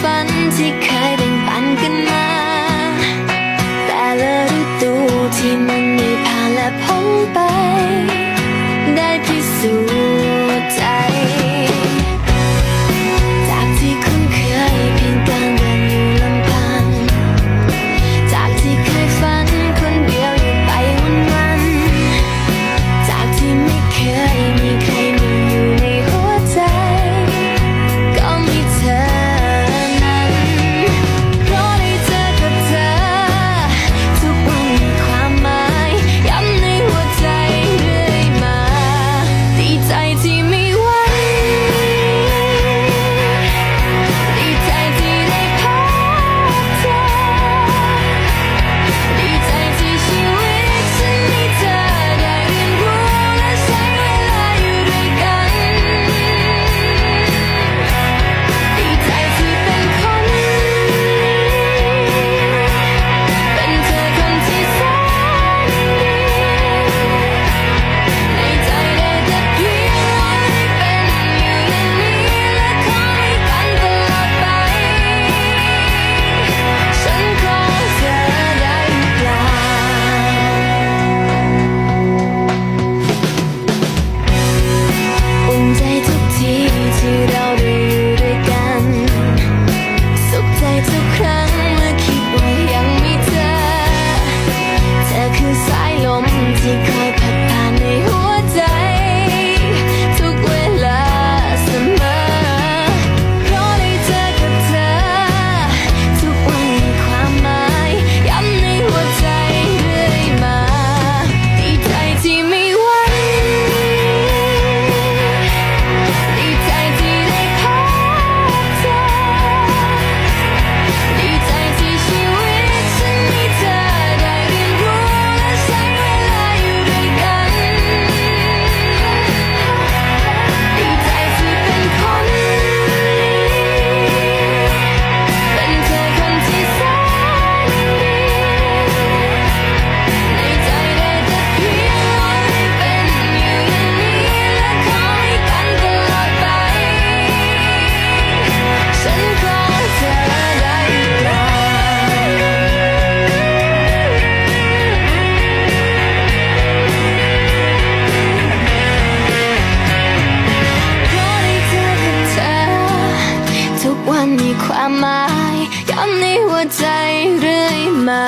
ฝันที่เคย ความหมายย้ำในหัวใจเรื่อยมา